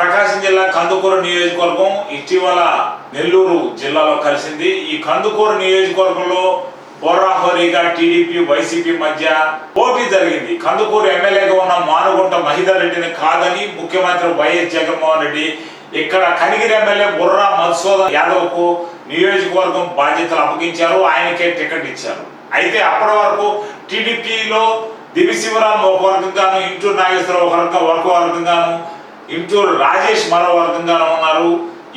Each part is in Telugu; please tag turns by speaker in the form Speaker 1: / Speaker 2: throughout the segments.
Speaker 1: ప్రకాశం జిల్లా కందుకూరు నియోజకవర్గం ఇటీవల నెల్లూరు జిల్లాలో కలిసింది. ఈ కందుకూరు నియోజకవర్గంలో హోరాహోరీగా టీడీపీ వైసీపీ మధ్య పోటీ జరిగింది. కందుకూరు ఎమ్మెల్యేగా ఉన్న మానుగుంట మహిదర్ రెడ్డిని కాదని ముఖ్యమంత్రి వైఎస్ జగన్మోహన్ రెడ్డి ఇక్కడ కనిగిరి ఎమ్మెల్యే బుర్రా మధుసూదన్ యాదవ్కు నియోజకవర్గం బాధ్యతలు అప్పగించారు. ఆయనకే టికెట్ ఇచ్చారు. అయితే అప్పటి వరకు టీడీపీలో దివిశివరాం ఒక వర్గంగాను ఇంటూరు నాగేశ్వరరావు ఒక వర్గం ఒక వర్గంగాను ఇంటూరు రాజేష్ మరో వర్గంగాను ఉన్నారు.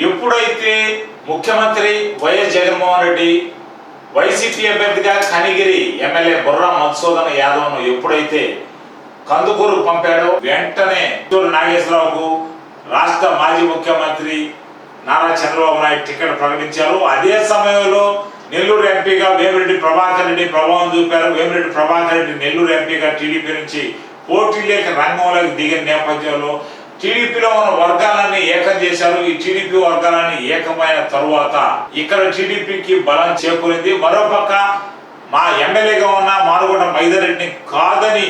Speaker 1: ఎప్పుడైతే ముఖ్యమంత్రి వైఎస్ జగన్మోహన్ రెడ్డి వైసీపీ అభ్యర్థిగా కనిగిరి ఎమ్మెల్యే బుర్రా మధుసూదన్ యాదవ్ను ఎప్పుడైతే కందుకూరు పంపాడో వెంటనే ఇంటూరు నాగేశ్వరరావుకు రాష్ట్ర మాజీ ముఖ్యమంత్రి నారా చంద్రబాబు నాయుడు టికెట్ ప్రకటించారు. అదే సమయంలో నెల్లూరు ఎంపీగా వేమిరెడ్డి ప్రభాకర్ రెడ్డి ప్రభావం చూపారు. వేమిరెడ్డి ప్రభాకర్ రెడ్డి నెల్లూరు ఎంపీగా టీడీపీ నుంచి పోటీ లేక రంగంలోకి దిగిన నేపథ్యంలో టీడీపీలో ఉన్న వర్గాలన్నీ ఏకం చేశారు. ఈ టీడీపీ వర్గాలన్నీ ఏకమైన తరువాత ఇక్కడ టీడీపీకి బలం చేకూరింది. మరోపక్క మా ఎమ్మెల్యేగా ఉన్న మానుగుంట మైదరెడ్డిని కాదని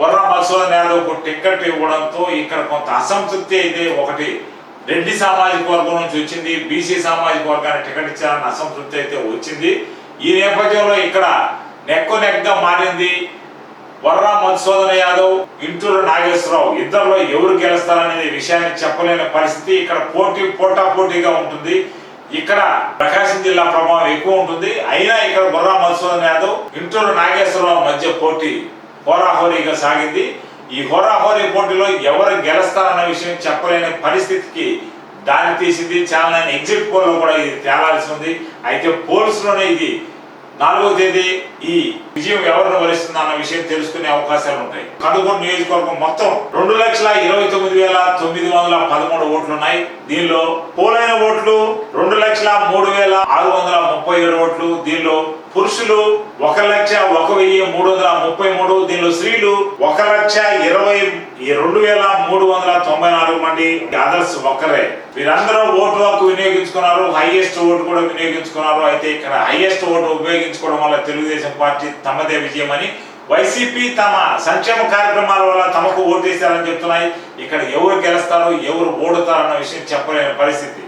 Speaker 1: వర్ర మసూదన్ యాదవ్కు టికెట్ ఇవ్వడంతో ఇక్కడ కొంత అసంతృప్తి అయితే ఒకటి. రెడ్డి సామాజిక వర్గం నుంచి వచ్చింది. బీసీ సామాజిక వర్గానికి టికెట్ ఇచ్చారన్న అసంతృప్తి అయితే వచ్చింది. ఈ నేపథ్యంలో ఇక్కడ నెక్కు నెక్గా మారింది. వర్రా మధుసూదన యాదవ్ ఇంటూరు నాగేశ్వరరావు ఇద్దరిలో ఎవరు గెలుస్తారనే విషయాన్ని చెప్పలేని పరిస్థితి ఇక్కడ పోటీ పోటా పోటీగా ఉంటుంది. ఇక్కడ ప్రకాశం జిల్లా ప్రభావం ఎక్కువ ఉంటుంది. అయినా ఇక్కడ బుర్రా మధుసూదన్ యాదవ్ ఇంటూరు నాగేశ్వరరావు మధ్య పోటీ హోరాహోరీగా సాగింది. ఈ హోరాహోరీ పోటీలో ఎవరు గెలుస్తారన్న విషయం చెప్పలేని పరిస్థితికి దారి తీసింది చాలా ఎగ్జిట్ పోల్లో కూడా ఇది తేలాల్సి ఉంది. అయితే పోల్స్లోనే ఇది నాలుగో తేదీ ఈ విజయం ఎవరిని వరిస్తుంది అన్న విషయం తెలుసుకునే అవకాశాలు ఉంటాయి. కడుగొండ నియోజకవర్గం మొత్తం రెండు లక్షల ఇరవై తొమ్మిది వేల తొమ్మిది వందల పదమూడు ఓట్లు ఉన్నాయి. దీనిలో పోలైన ఓట్లు రెండు లక్షల మూడు వేల ఆరు వందల ముప్పై ఏడు ఓట్లు. దీనిలో పురుషులు ఒక లక్ష ఒక వెయ్యి మూడు వందల ముప్పై మూడు దీనిలో స్త్రీలు ఒక లక్ష ఇరవై రెండు వేల మూడు వందల తొంభై నాలుగు మంది అదర్స్ ఒక్కరే. వీరందరూ ఓటు హక్కు వినియోగించుకున్నారు హైయెస్ట్ ఓటు కూడా వినియోగించుకున్నారు. అయితే ఇక్కడ హైయెస్ట్ ఓటు ఉపయోగించుకోవడం వల్ల తెలుగుదేశం పార్టీ తమదే విజయం అని వైసీపీ తమ సంక్షేమ కార్యక్రమాల వల్ల తమకు ఓటేశారని చెప్తున్నాయి. ఇక్కడ ఎవరు గెలుస్తారు ఎవరు ఓడుతారన్న విషయం చెప్పలేని పరిస్థితి.